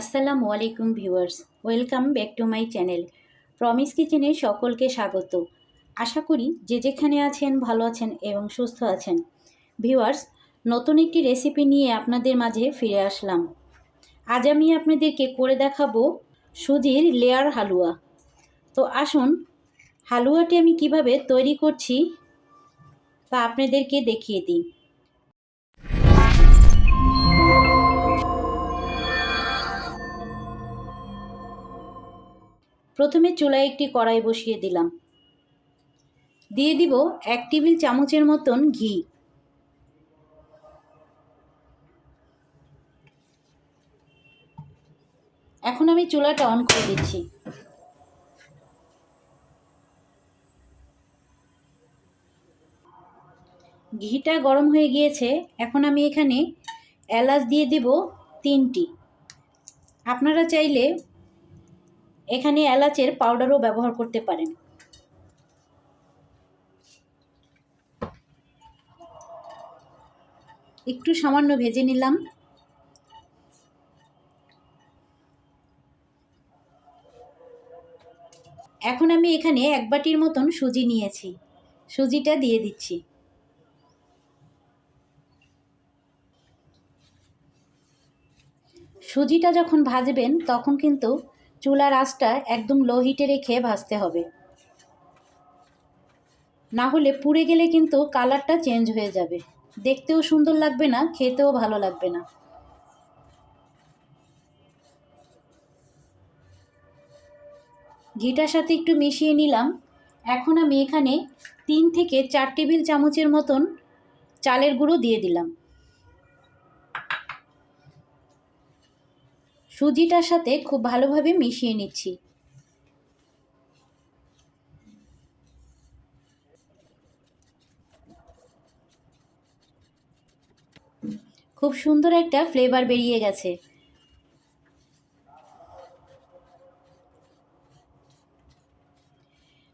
আসসালামু আলাইকুম viewers, welcome back to my channel. Promise কিচেনে সকলকে স্বাগত। আশা করি যে যেখানে আছেন, ভালো আছেন এবং সুস্থ আছেন। ভিউয়ার্স, নতুন একটি রেসিপি নিয়ে আপনাদের মাঝে ফিরে আসলাম। আজ আমি আপনাদেরকে করে দেখাবো সুজির লেয়ার হালুয়া। তো আসুন, হালুয়াটি আমি কীভাবে তৈরি করছি তা আপনাদেরকে দেখিয়ে দিই। প্রথমে চুলায় একটি কড়াই বসিয়ে দিলাম। দিয়ে দিব এক টেবিল চামচের মতন ঘি। এখন আমি চুলাটা অন করে দিচ্ছি। ঘিটা গরম হয়ে গিয়েছে। এখন আমি এখানে এলাচ দিয়ে দেব তিনটি। আপনারা চাইলে এখানে এলাচের পাউডারও ব্যবহার করতে পারেন। একটু সামান্য ভেজে নিলাম। এখন আমি এখানে এক বাটির মতন সুজি নিয়েছি। সুজিটা দিয়ে দিচ্ছি। সুজিটা যখন ভাজবেন, তখন কিন্তু চুলার আঁচটা একদম লো হিটে রেখে ভাজতে হবে। না হলে পুড়ে গেলে কিন্তু কালারটা চেঞ্জ হয়ে যাবে। দেখতেও সুন্দর লাগবে না, খেতেও ভালো লাগবে না। ঘিটার সাথে একটু মিশিয়ে নিলাম। এখন আমি এখানে তিন থেকে চার টেবিল চামচের মতন চালের গুঁড়ো দিয়ে দিলাম। সুজিটার সাথে খুব ভালোভাবে মিশিয়ে নিচ্ছি। খুব সুন্দর একটা ফ্লেভার বেরিয়ে গেছে।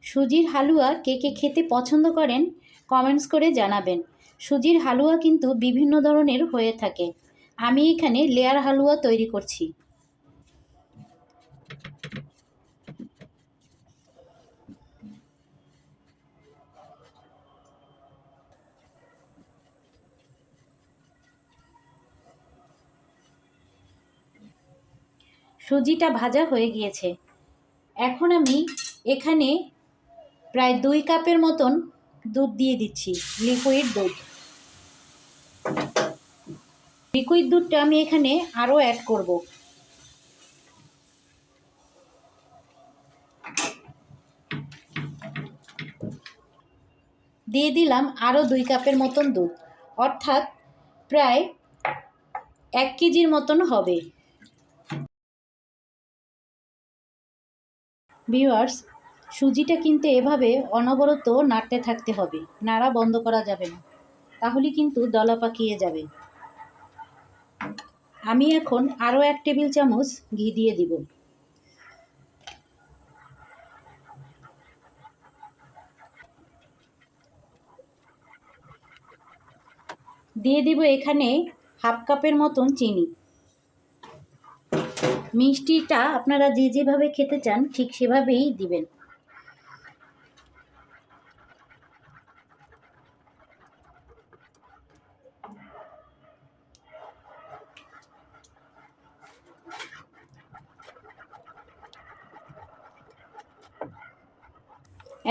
সুজির হালুয়া কে কে খেতে পছন্দ করেন কমেন্টস করে জানাবেন। সুজির হালুয়া কিন্তু বিভিন্ন ধরনের হয়ে থাকে। আমি এখানে লেয়ার হালুয়া তৈরি করছি। সুজিটা ভাজা হয়ে গিয়েছে। এখন আমি এখানে প্রায় দুই কাপের মতন দুধ দিয়ে দিচ্ছি, লিকুইড দুধ। লিকুইড দুধটা আমি এখানে আরও অ্যাড করব। দিয়ে দিলাম আরও দুই কাপের মতন দুধ, অর্থাৎ প্রায় এক কেজির মতন হবে। ভিউয়ার্স, সুজিটা কিন্তু এভাবে অনবরত নাড়তে থাকতে হবে। নাড়া বন্ধ করা যাবে না। তাহলে কিন্তু দলা পাকিয়ে যাবে। আমি এখন আরও এক টেবিল চামচ ঘি দিয়ে দিব। দিয়ে দিব এখানে হাফ কাপের মতন চিনি। মিষ্টিটা আপনারা যে যেভাবে খেতে চান, ঠিক সেভাবেই দিবেন।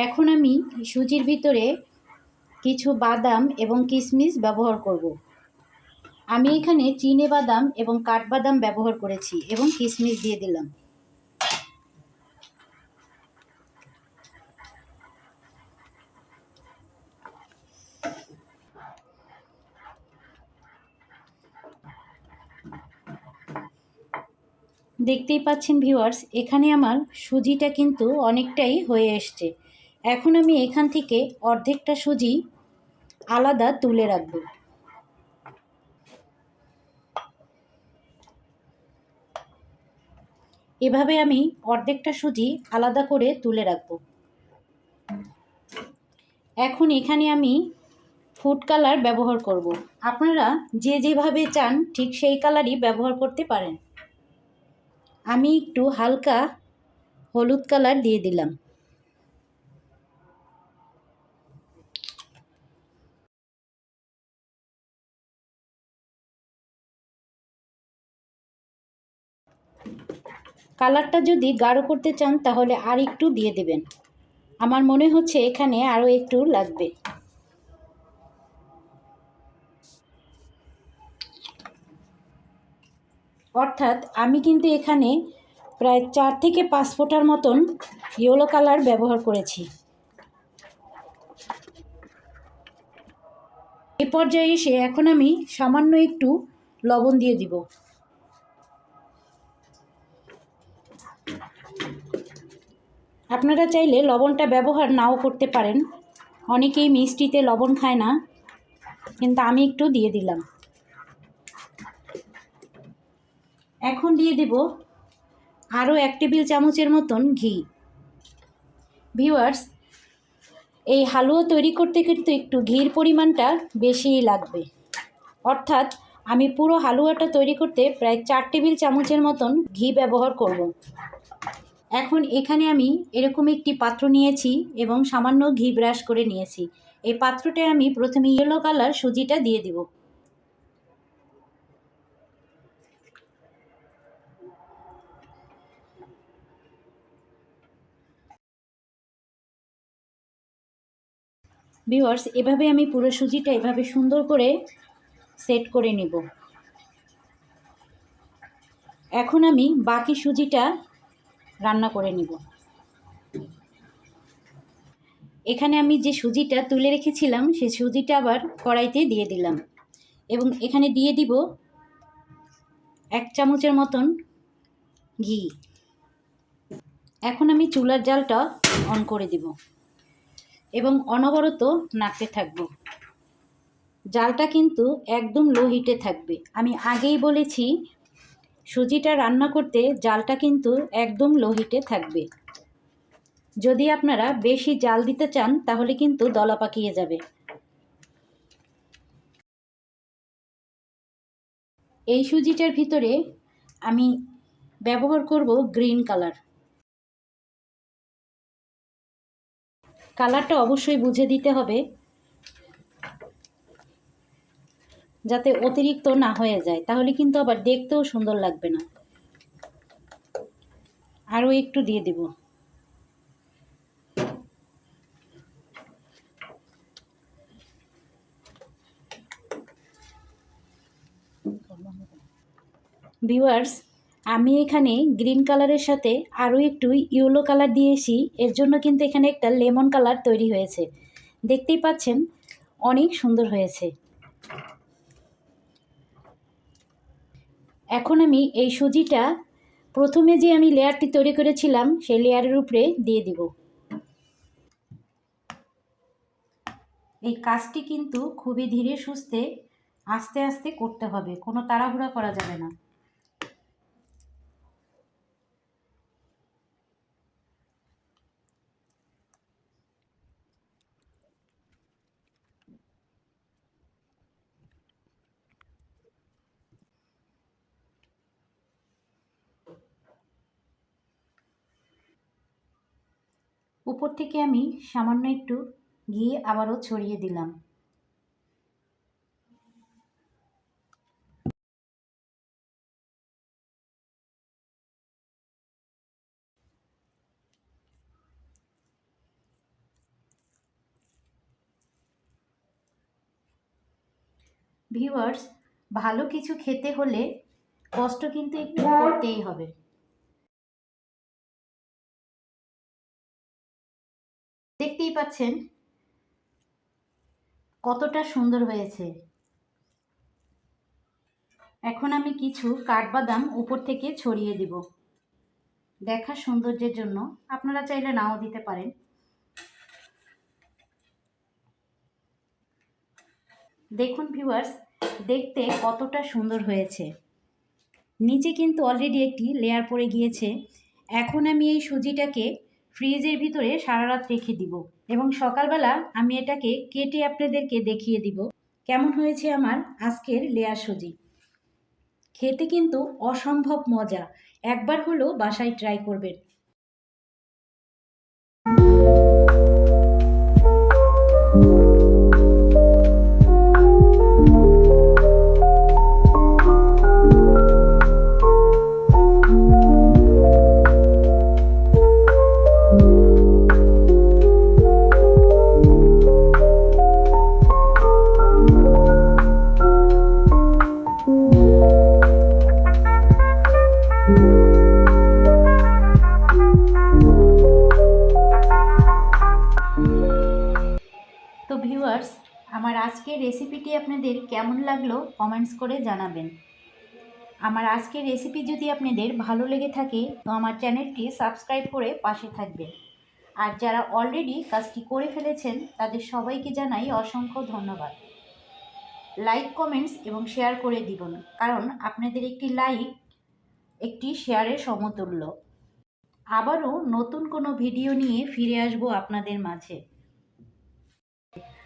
এখন আমি সুজির ভিতরে কিছু বাদাম এবং কিশমিশ ব্যবহার করব। আমি এখানে চিনে বাদাম এবং কাঠবাদাম ব্যবহার করেছি এবং কিশমিশ দিয়ে দিলাম। দেখতেই পাচ্ছেন ভিউয়ার্স, এখানে আমার সুজিটা কিন্তু অনেকটাই হয়ে এসছে। এখন আমি এখান থেকে অর্ধেকটা সুজি আলাদা তুলে রাখব। এভাবে আমি অর্ধেকটা সুজি আলাদা করে তুলে রাখব। এখন এখানে আমি ফুড কালার ব্যবহার করব। আপনারা যে যেভাবে চান ঠিক সেই কালারই ব্যবহার করতে পারেন। আমি একটু হালকা হলুদ কালার দিয়ে দিলাম। কালারটা যদি গাঢ় করতে চান, তাহলে আর একটু দিয়ে দেবেন। আমার মনে হচ্ছে এখানে আরও একটু লাগবে। অর্থাৎ আমি কিন্তু এখানে প্রায় চার থেকে পাঁচ ফোঁটার মতন ইয়েলো কালার ব্যবহার করেছি। এ পর্যায়ে এসে এখন আমি সামান্য একটু লবণ দিয়ে দিব। আপনারা চাইলে লবণটা ব্যবহার নাও করতে পারেন। অনেকেই মিষ্টিতে লবণ খায় না, কিন্তু আমি একটু দিয়ে দিলাম। এখন দিয়ে দেব আরও এক টেবিল চামচের মতন ঘি। ভিউয়ার্স, এই হালুয়া তৈরি করতে কিন্তু একটু ঘির পরিমাণটা বেশিই লাগবে। অর্থাৎ আমি পুরো হালুয়াটা তৈরি করতে প্রায় চার টেবিল চামচের মতন ঘি ব্যবহার করব। এখন এখানে আমি এরকম একটি পাত্র নিয়েছি এবং সামান্য ঘি ব্রাশ করে নিয়েছি। এই পাত্রটায় আমি প্রথমে ইয়েলো কালার সুজিটা দিয়ে দিব। ভিওয়ার্স এভাবে আমি পুরো সুজিটা এভাবে সুন্দর করে সেট করে নেব। এখন আমি বাকি সুজিটা রান্না করে নেব। এখানে আমি যে সুজিটা তুলে রেখেছিলাম, সেই সুজিটা আবার কড়াইতে দিয়ে দিলাম এবং এখানে দিয়ে দিব এক চামচের মতন ঘি। এখন আমি চুলার জালটা অন করে দিব এবং অনবরত নাড়তে থাকব। জালটা কিন্তু একদম লো হিটে থাকবে। আমি আগেই বলেছি সুজিটা রান্না করতে জালটা কিন্তু একদম লো হিটে থাকবে। যদি আপনারা বেশি জাল দিতে চান, তাহলে কিন্তু দলা পাকিয়ে যাবে। এই সুজিটার ভিতরে আমি ব্যবহার করব গ্রিন কালার। কালারটা অবশ্যই বুঝে দিতে হবে। যাতে অতিরিক্ত না হয়ে যায়। তাহলে কিন্তু আবার দেখতেও সুন্দর লাগবে না। আরও একটু দিয়ে দেব। ভিউয়ার্স, আমি এখানে গ্রিন কালারের সাথে আরও একটু ইয়েলো কালার দিয়েছি। এর জন্য কিন্তু এখানে একটা লেমন কালার তৈরি হয়েছে। দেখতেই পাচ্ছেন, অনেক সুন্দর হয়েছে। এখন আমি এই সুজিটা প্রথমে যে আমি লেয়ারটি তৈরি করেছিলাম, সেই লেয়ারের উপরে দিয়ে দিব। এই কাজটি কিন্তু খুবই ধীরে সুস্থে আস্তে আস্তে করতে হবে, কোনো তাড়াহুড়া করা যাবে না। উপর থেকে আমি সামান্য একটু ঘি আবারও ছড়িয়ে দিলাম। ভিউয়ার্স ভালো কিছু খেতে হলে কষ্ট কিন্তু একটু করতেই হবে। পাচ্ছেন? কতটা সুন্দর হয়েছে। এখন আমি কিছু কাঠবাদাম উপর থেকে ছড়িয়ে দিব। দেখা সৌন্দর্যের জন্য। আপনারা চাইলে নাও দিতে পারেন। দেখুন ভিউয়ার্স দেখতে কতটা সুন্দর হয়েছে। নিচে কিন্তু অলরেডি একটি লেয়ার পড়ে গিয়েছে। এখন আমি এই সুজিটাকে ফ্রিজের ভিতরে সারা রাত রেখে দিব এবং সকালবেলা আমি এটাকে কেটে আপনাদেরকে দেখিয়ে দিব। কেমন হয়েছে আমার আজকের লেয়ার সুজি? খেতে কিন্তু অসম্ভব মজা। একবার হলো বাসায় ট্রাই করবেন। তো ভিউয়ার্স, আমার আজকের রেসিপিটি আপনাদের কেমন লাগল কমেন্টস করে জানাবেন। আমার আজকের রেসিপি যদি আপনাদের ভালো লেগে থাকে, তো আমার চ্যানেলটি সাবস্ক্রাইব করে পাশে থাকবেন। আর যারা অলরেডি কাজটি করে ফেলেছেন, তাদের সবাইকে জানাই অসংখ্য ধন্যবাদ। লাইক, কমেন্টস এবং শেয়ার করে দিবেন, কারণ আপনাদের একটি লাইক, একটি শেয়ারের সমতুল্য। আবারও নতুন কোনো ভিডিও নিয়ে ফিরে আসব আপনাদের মাঝে।